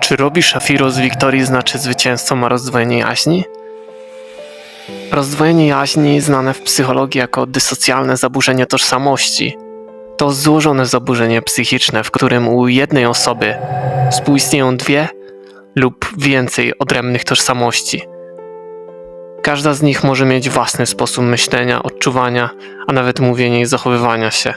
Czy Robi Shafiro z Wiktorii znaczy zwycięstwo, a rozdwojenie jaźni? Rozdwojenie jaźni, znane w psychologii jako dysocjalne zaburzenie tożsamości, to złożone zaburzenie psychiczne, w którym u jednej osoby współistnieją dwie lub więcej odrębnych tożsamości. Każda z nich może mieć własny sposób myślenia, odczuwania, a nawet mówienia i zachowywania się.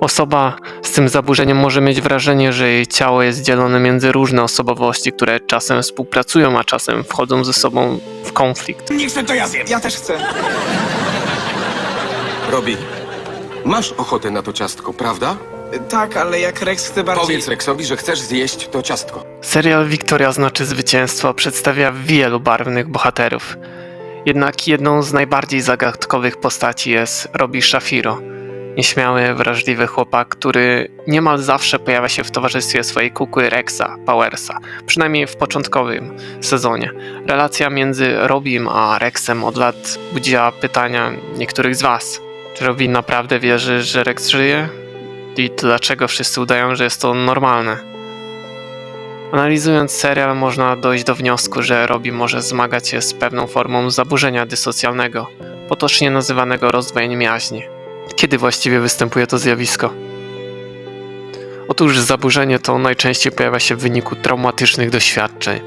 Osoba z tym zaburzeniem może mieć wrażenie, że jej ciało jest dzielone między różne osobowości, które czasem współpracują, a czasem wchodzą ze sobą w konflikt. Nie chcę, to ja zjem. Ja też chcę. Robi, masz ochotę na to ciastko, prawda? Tak, ale jak Rex chce bardziej... Powiedz Rexowi, że chcesz zjeść to ciastko. Serial Wiktoria znaczy zwycięstwo przedstawia wielu barwnych bohaterów. Jednak jedną z najbardziej zagadkowych postaci jest Robi Shafiro. Nieśmiały, wrażliwy chłopak, który niemal zawsze pojawia się w towarzystwie swojej kukły Rexa, Powersa, przynajmniej w początkowym sezonie. Relacja między Robim a Rexem od lat budziła pytania niektórych z Was. Czy Robi naprawdę wierzy, że Rex żyje? I dlaczego wszyscy udają, że jest to normalne? Analizując serial, można dojść do wniosku, że Robi może zmagać się z pewną formą zaburzenia dysocjalnego, potocznie nazywanego rozdwojeniem jaźni. Kiedy właściwie występuje to zjawisko? Otóż zaburzenie to najczęściej pojawia się w wyniku traumatycznych doświadczeń,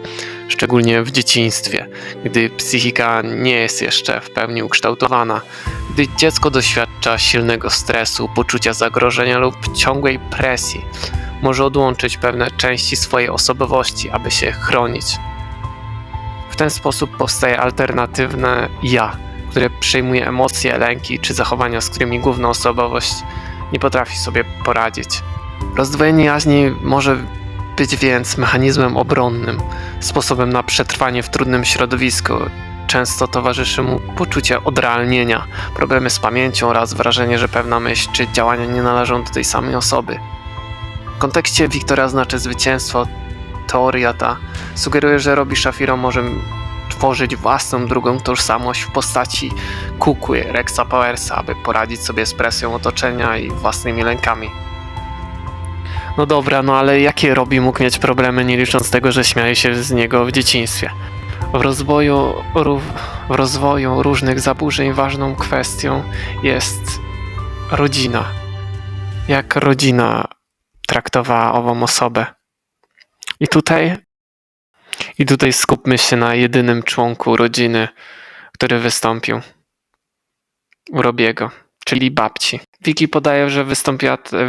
szczególnie w dzieciństwie, gdy psychika nie jest jeszcze w pełni ukształtowana, gdy dziecko doświadcza silnego stresu, poczucia zagrożenia lub ciągłej presji, może odłączyć pewne części swojej osobowości, aby się chronić. W ten sposób powstaje alternatywne ja, które przejmuje emocje, lęki czy zachowania, z którymi główna osobowość nie potrafi sobie poradzić. Rozdwojenie jaźni może być więc mechanizmem obronnym, sposobem na przetrwanie w trudnym środowisku. Często towarzyszy mu poczucie odrealnienia, problemy z pamięcią oraz wrażenie, że pewna myśl czy działania nie należą do tej samej osoby. W kontekście Wiktoria znaczy zwycięstwo. Teoria ta sugeruje, że Robi Shafiro może tworzyć własną drugą tożsamość w postaci kukły Rexa Powersa, aby poradzić sobie z presją otoczenia i własnymi lękami. No dobra, no ale jakie Robi mógł mieć problemy, nie licząc tego, że śmiali się z niego w dzieciństwie? W rozwoju, w rozwoju różnych zaburzeń ważną kwestią jest rodzina. Jak rodzina traktowała ową osobę. I tutaj, i tutaj skupmy się na jedynym członku rodziny, który wystąpił u Robiego, czyli babci. Wiki podaje, że,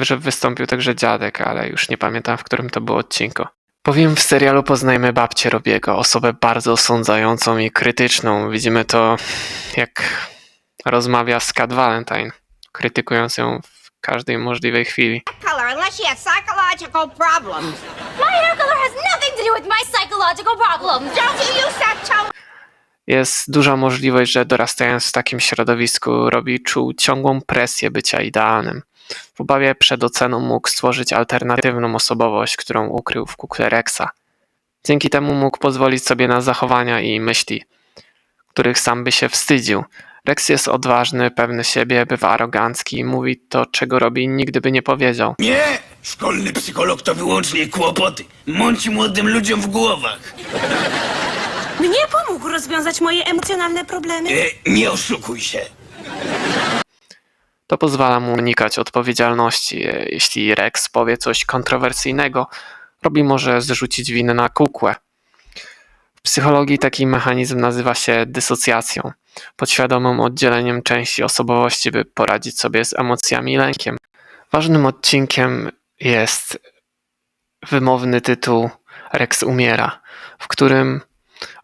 że wystąpił także dziadek, ale już nie pamiętam, w którym to było odcinku. Powiem, w serialu poznajemy babcię Robiego, osobę bardzo osądzającą i krytyczną. Widzimy to, jak rozmawia z Kat Valentine, krytykując ją każdej możliwej chwili. color unless she has psychological problems. My hair color has nothing to do with my psychological problems. Don't you use that tone Jest duża możliwość, że dorastając w takim środowisku Robi czuł ciągłą presję bycia idealnym. W obawie przed oceną mógł stworzyć alternatywną osobowość, którą ukrył w kukle Rexa. Dzięki temu mógł pozwolić sobie na zachowania i myśli, których sam by się wstydził. Rex jest odważny, pewny siebie, bywa arogancki i mówi to, czego robi nigdy by nie powiedział. Nie! Szkolny psycholog to wyłącznie kłopoty. Mąci młodym ludziom w głowach. Mnie pomógł rozwiązać moje emocjonalne problemy. E, nie oszukuj się. To pozwala mu unikać odpowiedzialności. E, Jeśli Rex powie coś kontrowersyjnego, Robi może zrzucić winę na kukłę. W psychologii taki mechanizm nazywa się dysocjacją, podświadomym oddzieleniem części osobowości, by poradzić sobie z emocjami i lękiem. Ważnym odcinkiem jest wymowny tytuł Rex umiera, w którym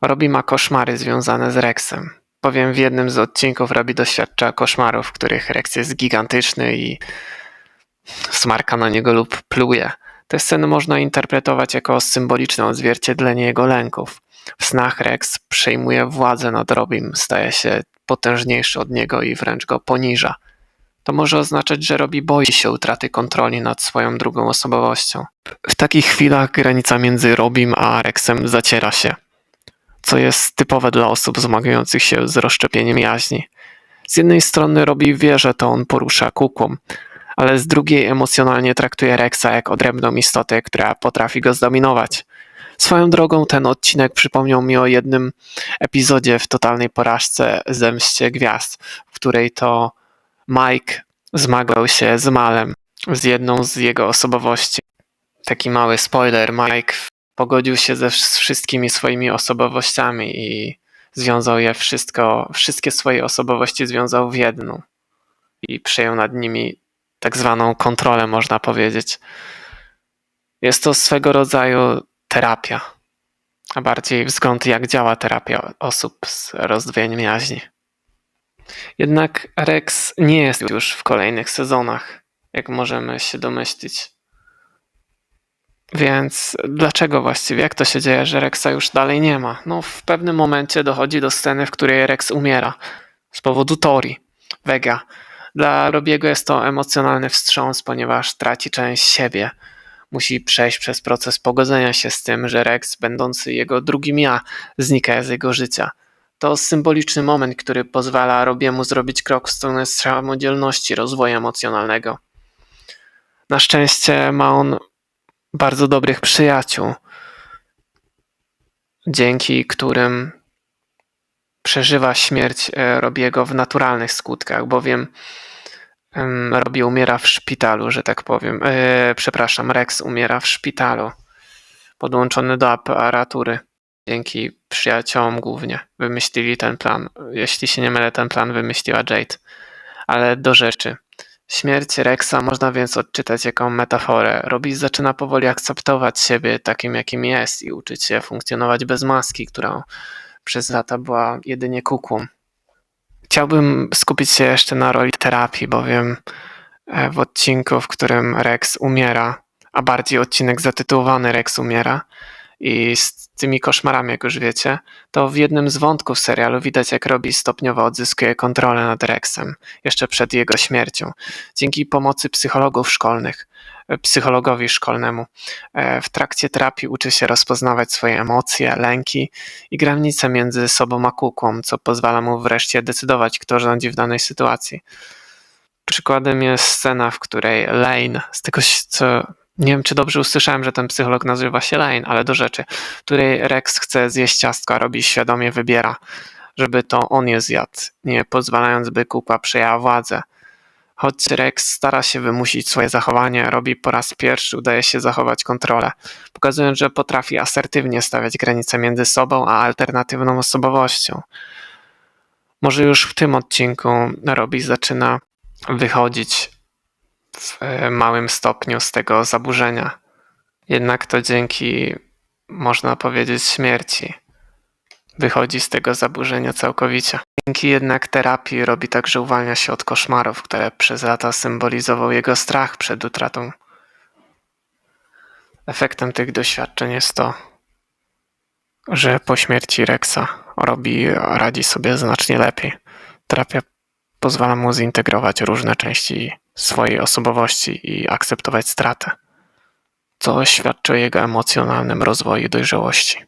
Robi ma koszmary związane z Rexem. Powiem, w jednym z odcinków Robi doświadcza koszmarów, w których Rex jest gigantyczny i smarka na niego lub pluje. Te sceny można interpretować jako symboliczne odzwierciedlenie jego lęków. W snach Rex przejmuje władzę nad Robim, staje się potężniejszy od niego i wręcz go poniża. To może oznaczać, że Robi boi się utraty kontroli nad swoją drugą osobowością. W takich chwilach granica między Robim a Rexem zaciera się co jest typowe dla osób zmagających się z rozszczepieniem jaźni. Z jednej strony Robi wie, że to on porusza kukłą, ale z drugiej emocjonalnie traktuje Rexa jak odrębną istotę, która potrafi go zdominować. Swoją drogą ten odcinek przypomniał mi o jednym epizodzie w totalnej porażce Zemście Gwiazd, w której to Mike zmagał się z Malem, z jedną z jego osobowości. Taki mały spoiler, Mike pogodził się ze wsz- wszystkimi swoimi osobowościami i związał je wszystko, wszystkie swoje osobowości związał w jedną i przejął nad nimi tak zwaną kontrolę, można powiedzieć. Jest to swego rodzaju terapia, a bardziej wzgląd jak działa terapia osób z rozdwojeniem jaźni. Jednak Rex nie jest już w kolejnych sezonach, jak możemy się domyślić. Więc dlaczego właściwie? Jak to się dzieje, że Rexa już dalej nie ma? No, w pewnym momencie dochodzi do sceny, w której Rex umiera z powodu Tori, Vega. Dla Robiego jest to emocjonalny wstrząs, ponieważ traci część siebie. Musi przejść przez proces pogodzenia się z tym, że Rex, będący jego drugim ja, znika z jego życia. To symboliczny moment, który pozwala Robiemu zrobić krok w stronę samodzielności rozwoju emocjonalnego. Na szczęście ma on bardzo dobrych przyjaciół, dzięki którym przeżywa śmierć e, Robiego w naturalnych skutkach, bowiem em, Robi umiera w szpitalu, że tak powiem. E, przepraszam, Rex umiera w szpitalu, podłączony do aparatury. Dzięki przyjaciołom głównie wymyślili ten plan. Jeśli się nie mylę, ten plan wymyśliła Jade. Ale do rzeczy. Śmierć Rexa można więc odczytać jako metaforę. Robi zaczyna powoli akceptować siebie takim, jakim jest i uczyć się funkcjonować bez maski, która przez lata była jedynie kukłą. Chciałbym skupić się jeszcze na roli terapii, bowiem e, w odcinku, w którym Rex umiera, a bardziej odcinek zatytułowany Rex umiera i z tymi koszmarami, jak już wiecie, to w jednym z wątków serialu widać, jak Robi stopniowo odzyskuje kontrolę nad Rexem, jeszcze przed jego śmiercią, dzięki pomocy psychologów szkolnych, e, psychologowi szkolnemu. E, W trakcie terapii uczy się rozpoznawać swoje emocje, lęki i granice między sobą a kukłą, co pozwala mu wreszcie decydować, kto rządzi w danej sytuacji. Przykładem jest scena, w której Lane, z tego co nie wiem, czy dobrze usłyszałem, że ten psycholog nazywa się Lane, ale do rzeczy, której Rex chce zjeść ciastko, a robi świadomie wybiera, żeby to on je zjadł, nie pozwalając, by kupa przejęła władzę. Choć Rex stara się wymusić swoje zachowanie, robi po raz pierwszy udaje się zachować kontrolę, pokazując, że potrafi asertywnie stawiać granice między sobą a alternatywną osobowością. Może już w tym odcinku Robi zaczyna wychodzić w e, małym stopniu z tego zaburzenia. Jednak to dzięki, można powiedzieć, śmierci wychodzi z tego zaburzenia całkowicie. Dzięki jednak terapii robi także uwalnia się od koszmarów, które przez lata symbolizował jego strach przed utratą. Efektem tych doświadczeń jest to, że po śmierci Rexa robi radzi sobie znacznie lepiej. Terapia pozwala mu zintegrować różne części swojej osobowości i akceptować stratę, co świadczy o jego emocjonalnym rozwoju i dojrzałości.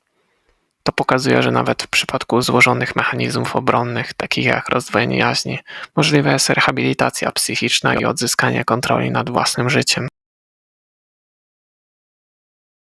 To pokazuje, że nawet w przypadku złożonych mechanizmów obronnych, takich jak rozdwojenie jaźni, możliwa jest rehabilitacja psychiczna i odzyskanie kontroli nad własnym życiem.